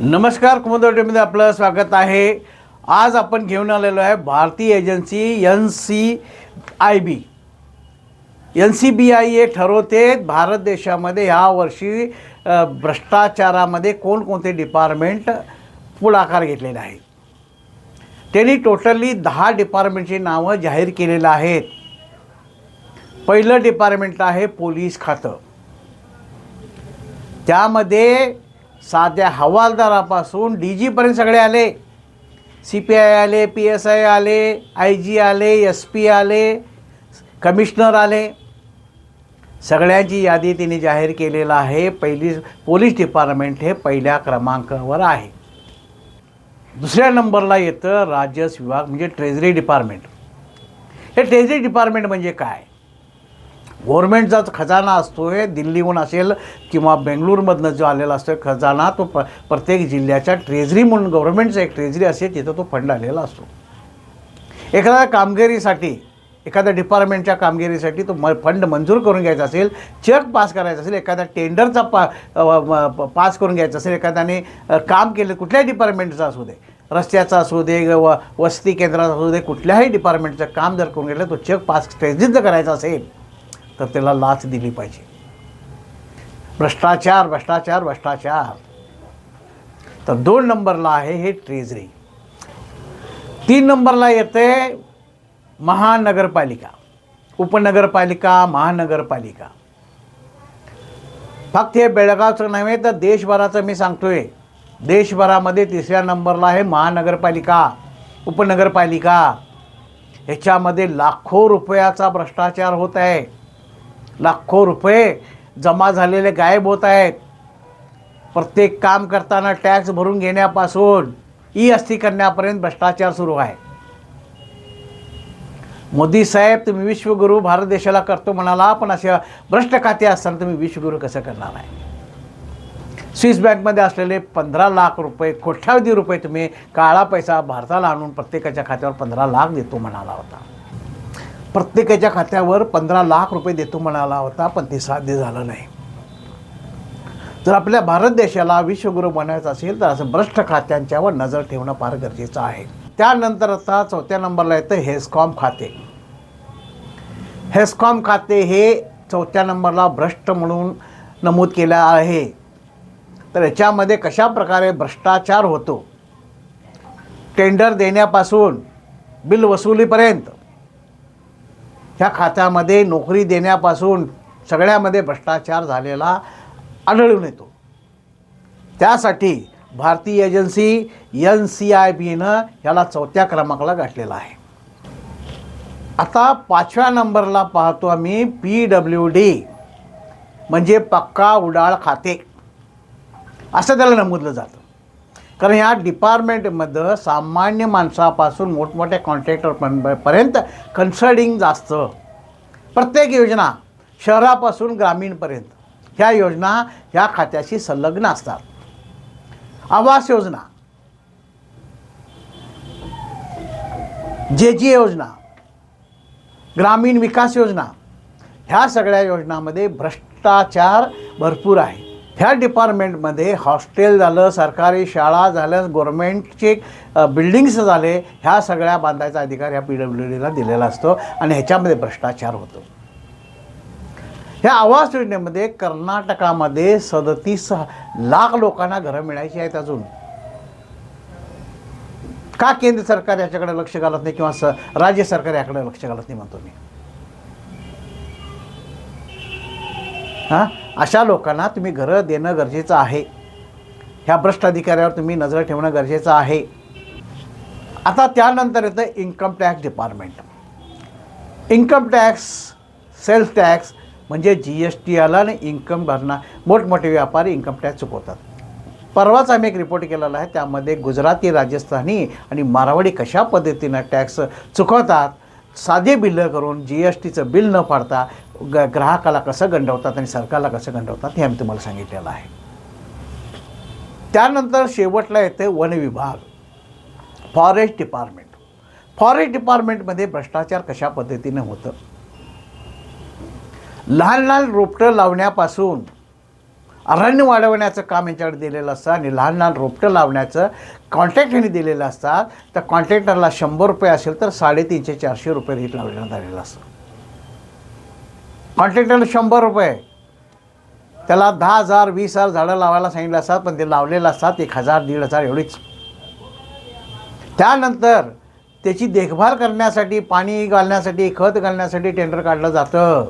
नमस्कार कुमुदवटीमध्ये आपलं स्वागत आहे. आज आपण घेऊन आलेलो आहे भारतीय agency N C I B. N C B I हे ठरवते भारत देशामध्ये ह्या वर्षी भ्रष्टाचारामध्ये कोणकोणते डिपार्टमेंट पुढाकार घेतलेला आहे. त्यांनी टोटली दहा डिपार्टमेंटची नावं जाहीर केलेलं आहेत. पहिलं डिपार्टमेंट आहे पोलीस खातं. त्यामध्ये साध्या हवालदारापासून डी जीपर्यंत सगळे आले. सी पी आय आले पी एस आय आले आय जी आले एस पी आले कमिशनर आले. सगळ्यांची यादी तिने जाहीर केलेलं आहे. पहिली पोलीस डिपार्टमेंट हे पहिल्या क्रमांकावर आहे. दुसऱ्या नंबरला येतं राजस्व विभाग म्हणजे ट्रेझरी डिपार्टमेंट हे ट्रेझरी डिपार्टमेंट म्हणजे काय? गव्हर्मेंटचा खजाना असतो आहे दिल्लीहून असेल किंवा बेंगळूरमधनं जो आलेला असतो खजाना तो प प्रत्येक जिल्ह्याच्या ट्रेझरी म्हणून गव्हर्मेंटचा एक ट्रेझरी असेल तिथं तो फंड आलेला असतो. एखाद्या कामगिरीसाठी एखाद्या डिपार्टमेंटच्या कामगिरीसाठी तो म फंड मंजूर करून घ्यायचा असेल चेक पास करायचा असेल एखाद्या टेंडरचा पा प- पास करून घ्यायचा असेल एखाद्याने काम केलं कुठल्याही डिपार्टमेंटचं असू दे रस्त्याचा असू दे व वस्ती केंद्राचा असू दे कुठल्याही डिपार्टमेंटचं काम जर करून घेतलं तो चेक पास ट्रेझरीत जर करायचा असेल तर त्याला लाच दिली पाहिजे. भ्रष्टाचार भ्रष्टाचार भ्रष्टाचार. तर दोन नंबरला आहे हे ट्रेझरी तीन नंबरला येते महानगरपालिका उपनगरपालिका महानगरपालिका. फक्त हे बेळगावचं नव्हे तर देशभराचं मी सांगतोय. देशभरामध्ये तिसऱ्या नंबरला आहे महानगरपालिका उपनगरपालिका. ह्याच्यामध्ये लाखो रुपयाचा भ्रष्टाचार होत आहे. लाखो रुपये जमा झालेले गायब होत आहेत. प्रत्येक काम करताना टॅक्स भरून घेण्यापासून ई अस्थि करण्यापर्यंत भ्रष्टाचार सुरू आहे. मोदी साहेब तुम्ही विश्वगुरू भारत देशाला करतो म्हणाला पण अशा भ्रष्ट खाते असताना तुम्ही विश्वगुरू कसं करणार आहे स्विस बँकमध्ये असलेले पंधरा लाख रुपये कोट्यावधी रुपये तुम्ही काळा पैसा भारताला आणून प्रत्येकाच्या खात्यावर पंधरा लाख देतो म्हणाला होता. प्रत्येकाच्या खात्यावर पंधरा लाख रुपये देतो म्हणाला होता पण ते साध्य झालं नाही. जर आपल्या भारत देशाला विश्वगुरू बनवायचं असेल तर असं भ्रष्ट खात्यांच्यावर नजर ठेवणं फार गरजेचं आहे. त्यानंतर आता चौथ्या नंबरला येतं हेस्कॉम खाते. हेस्कॉम खाते हे चौथ्या नंबरला भ्रष्ट म्हणून नमूद केलं आहे. तर याच्यामध्ये कशा प्रकारे भ्रष्टाचार होतो? टेंडर देण्यापासून बिल वसुलीपर्यंत ह्या खात्यामध्ये नोकरी देण्यापासून सगळ्यामध्ये भ्रष्टाचार झालेला आढळून येतो. त्यासाठी भारतीय एजन्सी एन सी आय बीनं ह्याला चौथ्या क्रमांकाला गाठलेला आहे. आता पाचव्या नंबरला पाहतो आम्ही पी डब्ल्यू डी म्हणजे पक्का उडाळ खाते. असं त्याला नमूदलं जातं. कारण ह्या डिपार्टमेंटमध्ये सामान्य माणसापासून मोठमोठ्या कॉन्ट्रॅक्टर पर्यंत कन्सल्टिंग जास्त. प्रत्येक योजना शहरापासून ग्रामीणपर्यंत. ह्या योजना ह्या खात्याशी संलग्न असतात. आवास योजना जे जी योजना ग्रामीण विकास योजना ह्या सगळ्या योजनामध्ये भ्रष्टाचार भरपूर आहे. ह्या डिपार्टमेंटमध्ये हॉस्टेल झालं सरकारी शाळा झालं गव्हर्मेंटचे बिल्डिंग्स झाले ह्या सगळ्या बांधायचा अधिकार ह्या पी डब्ल्यू डीला दिलेला असतो आणि ह्याच्यामध्ये भ्रष्टाचार होतो. ह्या आवास योजनेमध्ये कर्नाटकामध्ये सदतीस लाख लोकांना घरं मिळायची आहेत अजून. का केंद्र सरकार याच्याकडे लक्ष घालत नाही किंवा स राज्य सरकार याकडे लक्ष घालत नाही म्हणतो मी? हां? अशा लोकांना तुम्ही घरं देणं गरजेचं आहे. ह्या भ्रष्ट अधिकाऱ्यावर तुम्ही नजर ठेवणं गरजेचं आहे. आता त्यानंतर येतं income tax department. Income tax sales tax म्हणजे जी एस टी आला आणि इन्कम भरणा मोठमोठे व्यापारी इन्कम टॅक्स चुकवतात. परवाच आम्ही एक रिपोर्ट केलेला आहे त्यामध्ये गुजराती राजस्थानी आणि मारवाडी कशा पद्धतीनं टॅक्स चुकवतात साधे बिल करून जी एस टीचं बिल न फाडता ग ग्राहकाला कसं गंडवतात आणि सरकारला कसं गंडवतात हे आम्ही तुम्हाला सांगितलेलं आहे. त्यानंतर शेवटला येते वन विभाग फॉरेस्ट डिपार्टमेंट फॉरेस्ट डिपार्टमेंटमध्ये भ्रष्टाचार कशा पद्धतीनं होतं? लहान लहान रोपटं लावण्यापासून अरण्य वाढवण्याचं काम यांच्याकडे दिलेलं असतं आणि लहान लहान रोपटं लावण्याचं कॉन्ट्रॅक्ट यांनी दिलेलं असतात तर कॉन्ट्रॅक्टरला शंभर रुपये असेल तर साडेतीनशे चारशे रुपये रेट लावण्यात आलेलं असतं. कॉन्ट्रॅक्टरला शंभर रुपये. त्याला दहा हजार वीस हजार झाडं लावायला सांगितलं असतात पण ते लावलेलं असतात एक हजार दीड हजार एवढीच. त्यानंतर त्याची देखभाल करण्यासाठी पाणी घालण्यासाठी खत घालण्यासाठी टेंडर काढलं जातं.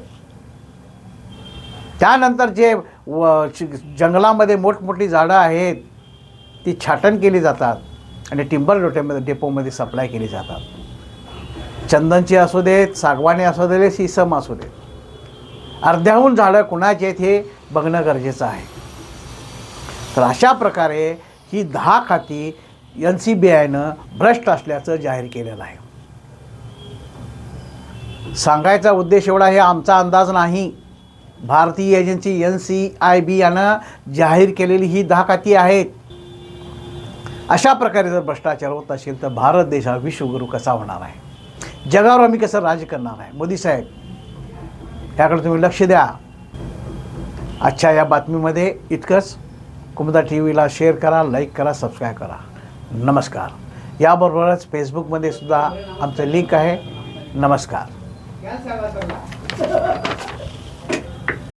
त्यानंतर जे व जंगलामध्ये मोठमोठी झाडं आहेत ती छाटण केली जातात आणि टिंबर डोट्यामध्ये डेपोमध्ये सप्लाय केली जातात. चंदनची असू देत सागवानी असू दे सिसम असू देत. अर्ध्याहून झाडं कुणाची आहेत हे बघणं गरजेचं आहे. तर अशा प्रकारे ही दहा खाती एन सी बी आयनं भ्रष्ट असल्याचं जाहीर केलेलं आहे. सांगायचा उद्देश एवढा हे आमचा अंदाज नाही. भारतीय agency N C I B यानं जाहीर केलेली ही दहा खाती आहेत अशा प्रकारे जर भ्रष्टाचार होत असेल तर भारत देश हा विश्वगुरू कसा होणार आहे? जगावर आम्ही कसं राज करणार आहे? मोदी साहेब याकडे तुम्ही लक्ष द्या. आजच्या या बातमीमध्ये इतकंच. कुमदा टी व्हीला शेअर करा लाईक करा सबस्क्राईब करा. नमस्कार. याबरोबरच फेसबुकमध्ये सुद्धा आमचं लिंक आहे. नमस्कार.